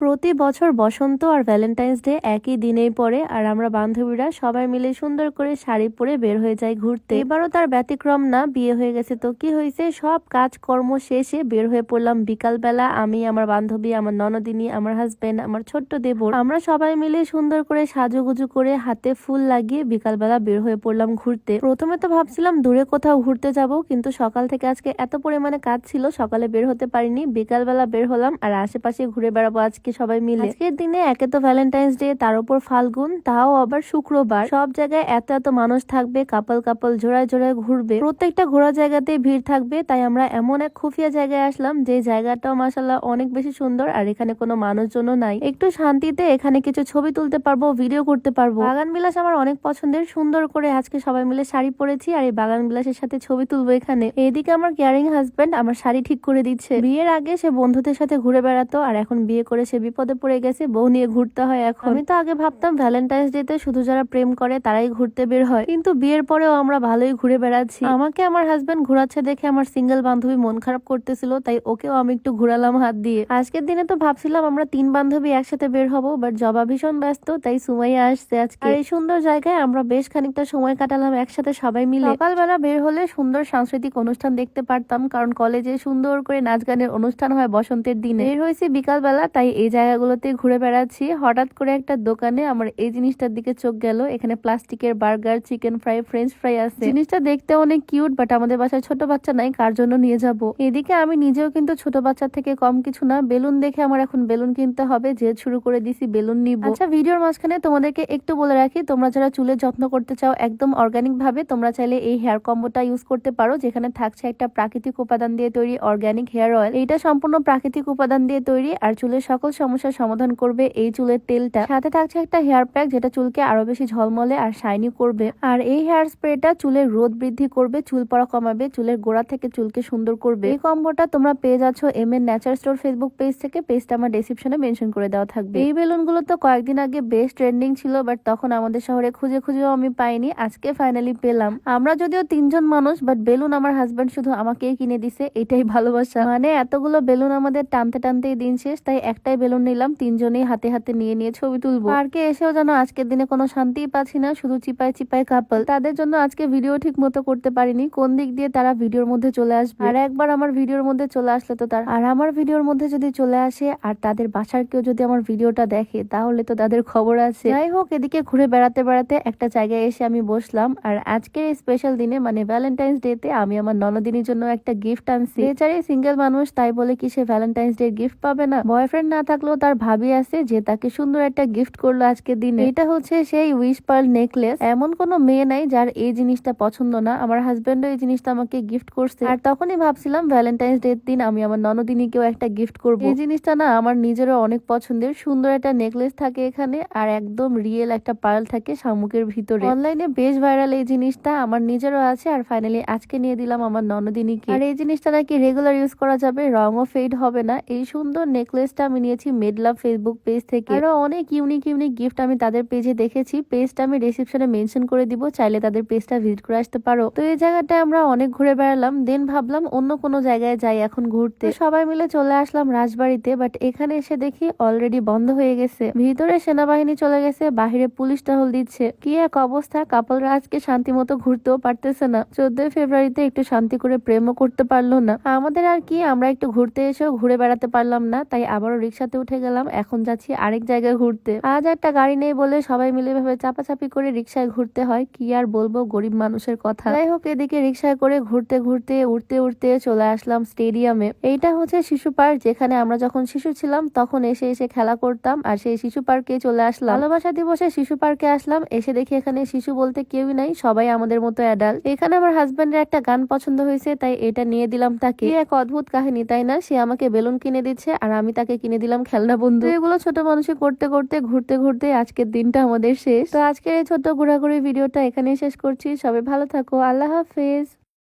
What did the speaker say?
প্রতি বছর বসন্ত আর Valentine's day একই দিনেই পড়ে আর আমরা বান্ধবীরা সবাই মিলে সুন্দর করে শাড়ি পরে বের হয়ে যাই ঘুরতে। এবারও তার ব্যতিক্রম না, বিয়ে হয়ে গেছে তো কি হয়েছে? সব কাজকর্ম শেষে বের হয়ে পড়লাম বিকালবেলা। আমি, আমার বান্ধবী, আমার ননদিনী, আমার হাজবেন্ড আমার ছোট্ট দেবর। আমরা সবাই মিলে সুন্দর করে সাজুগুজু করে হাতে ফুল লাগিয়ে বিকালবেলা বের হয়ে পড়লাম ঘুরতে। প্রথমে তো ভাবছিলাম দূরে কোথাও ঘুরতে যাব, কিন্তু সকাল থেকে আজকে এত পরিমাণে কাজ ছিল, সকালে বের হতে পারিনি। বিকালবেলা বের হলাম আর আশেপাশে ঘুরে বেড়াবো আজকে। সবাই মিলে। আজকের দিনে একে তো ভ্যালেন্টাইন্স ডে তার উপর ফাল্গুন, তাও আবার শুক্রবার। সব জায়গায় এত এত মানুষ থাকবে, কাপল কাপল জোড়ায় জোড়ায় ঘুরবে। প্রত্যেকটা ঘোরা জায়গাতে ভিড় থাকবে, তাই আমরা এমন এক খুফিয়া জায়গায় আসলাম, যে জায়গাটাও মাসাল্লাহ অনেক বেশি সুন্দর, আর এখানে কোনো মানুষজনও নাই। একটু শান্তিতে এখানে কিছু ছবি তুলতে পারব ভিডিও করতে পারব। বাগান বিলাস আমার অনেক পছন্দের, সুন্দর করে আজকে সবাই মিলে শাড়ি পরেছি, আর এই বাগান বিলাসের সাথে ছবি তুলবো এখানে। এইদিকে আমার কেয়ারিং হাজবেন্ড আমার শাড়ি ঠিক করে দিচ্ছে। বিয়ের আগে সে বন্ধুদের সাথে ঘুরে বেড়াতো, আর এখন বিয়ে করে সে বিপদে পড়ে গেছে, বউ নিয়ে ঘুরতে হয় এখন। আমি তো আগে ভাবতাম ভ্যালেন্টাইন্স ডে তে শুধু যারা প্রেম করে তারাই ঘুরতে বের হয়। কিন্তু বিয়ের পরেও আমরা ভালোই ঘুরে বেড়াচ্ছি। আমাকে আমার হাজবেন্ড ঘোরাচ্ছে দেখে আমার সিঙ্গেল বান্ধবী মন খারাপ করতেছিল, তাই ওকেও আমি একটু ঘুরালাম হাত দিয়ে। আজকের দিনে তো ভাবছিলাম আমরা তিন বান্ধবী একসাথে বের হব বাট জবা ভীষণ ব্যস্ত, তাই সুমাইয়া আসছে আজকে। এই সুন্দর জায়গায় আমরা বেশ খানিকটা সময় কাটালাম একসাথে সবাই মিলে। সকালবেলা বের হলে সুন্দর সাংস্কৃতিক অনুষ্ঠান দেখতে পারতাম, কারণ কলেজে সুন্দর করে নাচ গানের অনুষ্ঠান হয় বসন্তের দিনে। বের হয়েছি বিকালবেলা, তাই এই জায়গাগুলোতে ঘুরে বেড়াচ্ছি। হঠাৎ করে একটা দোকানে আমার এই জিনিসটার দিকে চোখ গেল। এখানে প্লাস্টিকের burger, chicken fry, French fry আছে। জিনিসটা দেখতে অনেক কিউট, বাট আমাদের বাসায় ছোট বাচ্চা নাই, কার জন্য নিয়ে যাব? এদিকে আমি নিজেও কিন্তু ছোট বাচ্চা থেকে কম কিছু না। বেলুন দেখে আমার এখন বেলুন কিনতে হবে। যে শুরু করে দিছি, বেলুন নিব। আচ্ছা ভিডিওর মাঝখানে তোমাদেরকে একটু বলে রাখি, তোমরা যারা চুলের যত্ন করতে চাও, একদম অর্গানিক ভাবে, তোমরা চাইলে এই হেয়ার কম্বোটা ইউজ করতে পারো, যেখানে থাকছে একটা প্রাকৃতিক উপাদান দিয়ে তৈরি অর্গানিক হেয়ার অয়েল এইটা সম্পূর্ণ প্রাকৃতিক উপাদান দিয়ে তৈরি, আর চুলের সকল সমস্যার সমাধান করবে এই চুলের তেলটা। সাথে থাকছে একটা হেয়ার প্যাক যেটা চুলকে আরও বেশি ঝলমলে আর শাইনি করবে। আর এই হেয়ার স্প্রেটা চুলের রোদ বৃদ্ধি করবে, চুল পড়া কমাবে, চুলের গোড়া থেকে চুলকে সুন্দর করবে। এই কম্বোটা তোমরা পেয়ে যাচ্ছ এম এর ন্যাচার স্টোর ফেসবুক পেজ থেকে। পেজটা আমার ডেসক্রিপশনে মেনশন করে দেওয়া থাকবে। এই বেলুনগুলো তো কয়েকদিন আগে বেশ ট্রেন্ডিং ছিল বাট তখন আমাদের শহরে খুঁজে খুঁজেও আমি পাইনি। আজকে ফাইনালি পেলাম। আমরা যদিও তিনজন মানুষ বাট বেলুন আমার হাজবেন্ড শুধু আমাকেই কিনে দিছে, এটাই ভালোবাসা। মানে এতগুলো বেলুন আমাদের টানতে টানতেই দিন শেষ, তাই একটাই বেলুন নিলাম, তিনজনেই হাতে হাতে নিয়ে নিয়ে ছবি তুলবো। পার্কে এসেও যেন আজকের দিনে কোনো শান্তিই পাচ্ছি না, শুধু চিপায় চিপায় কাপল। তাদের জন্য আজকে ভিডিও ঠিক মতো করতে পারিনি, কোন দিক দিয়ে তারা ভিডিওর মধ্যে চলে আসবে? আর একবার আমার ভিডিওর মধ্যে চলে আসলে তো তার আর আমার ভিডিওর মধ্যে যদি চলে আসে, আর তাদের বাসার কেউ যদি আমার ভিডিওটা দেখে, তাহলে তো তাদের খবর আছে। যাই হোক, এদিকে ঘুরে বেড়াতে বেড়াতে একটা জায়গায় এসে আমি বসলাম, আর আজকের স্পেশাল দিনে মানে ভ্যালেন্টাইন্স ডে তে আমি আমার ননদিনীর জন্য একটা গিফট আনছি। বেচারি সিঙ্গেল মানুষ, তাই বলে কি সে ভ্যালেন্টাইন্স ডে গিফট পাবে না? বয়ফ্রেন্ড না থাকলেও তার ভাবি আছে যে তাকে সুন্দর একটা গিফট করল আজকের দিনে। এটা হচ্ছে সেই উইশ পার্ল নেকলেস এমন কোনো মেয়ে নাই যার এই জিনিসটা পছন্দ না। আমার হাজবেন্ডও এই জিনিসটা আমাকে গিফট করছে। আর তখনই ভাবছিলাম ভ্যালেন্টাইন্স ডে দিন আমি আমার ননদিনীকেও একটা গিফট করব। এই জিনিসটা না আমার নিজেরও অনেক পছন্দের। সুন্দর একটা নেকলেস থাকে এখানে আর একদম রিয়েল একটা পার্ল থাকে শামুকের ভিতরে। অনলাইনে বেশ ভাইরাল এই জিনিসটা আমার নিজেরও আছে আর ফাইনালি আজকে নিয়ে দিলাম আমার ননদিনীকে। আর এই জিনিসটা নাকি রেগুলার ইউজ করা যাবে, রঙও ফেড হবে না। এই সুন্দর নেকলেসটা আমি নিয়েছি মেডলাভ ফেসবুক পেজ থেকে। আরও অনেক ইউনিক ইউনিক গিফট আমি তাদের পেজে দেখেছি। পেজটা আমি ডিসক্রিপশনে মেনশন করে দিব, চাইলে তাদের পেজটা ভিজিট করে আসতে পারো। তো এই জায়গাটায় আমরা অনেক ঘুরে বেড়ালাম দেন ভাবলাম অন্য কোনো জায়গায় যাই এখন ঘুরতে। সবাই মিলে চলে আসলাম রাজবাড়িতে বাট এখানে এসে দেখি অলরেডি বন্ধ হয়ে গেছে। ভিতরে সেনাবাহিনী চলে গেছে, বাহিরে পুলিশ টহল দিচ্ছে। কি এক অবস্থা, কাপলরা আজকে শান্তি মতো ঘুরতেও পারতেছে না। চোদ্দই ফেব্রুয়ারিতে একটু শান্তি করে প্রেমও করতে পারল না। আমাদের আর কি, আমরা একটু ঘুরতে এসেও ঘুরে বেড়াতে পারলাম না, তাই আবারও রিক্সাতে উঠে গেলাম, এখন যাচ্ছি আরেক জায়গায় ঘুরতে। আজ একটা গাড়ি নেই বলে সবাই মিলে ভাবে চাপাচাপি করে রিক্সায় ঘুরতে হয়, কি আর বলব গরিব মানুষের কথা। যাই হোক, এদিকে রিক্সায় করে ঘুরতে ঘুরতে উঠতে উঠতে চলে আসলাম স্টেডিয়ামে। এইটা হচ্ছে শিশু পার্ক, যেখানে আমরা যখন শিশু ছিলাম তখন এসে এসে খেলা করতাম, আর সেই শিশু পার্কে চলে আসলাম। ভালোবাসা দিবসে শিশু পার্কে আসলাম, এসে দেখি এখানে শিশু বলতে কেউই নাই, সবাই আমাদের মতো অ্যাডাল্ট এখানে আমার হাজবেন্ডের একটা গান পছন্দ হয়েছে, তাই এটা নিয়ে দিলাম তাকে। এক অদ্ভুত কাহিনী, তাই না? সে আমাকে বেলুন কিনে দিচ্ছে, আর আমি তাকে কিনে দিলাম খেলনা বন্ধু। এগুলো ছোট মানুষে করতে করতে, ঘুরতে ঘুরতে আজকের দিনটা আমাদের শেষ। তো আজকের এই ছোট ঘোরাঘুরি ভিডিওটা এখানেই শেষ করছি। সবাই ভালো থাকো। আল্লাহ হাফেজ।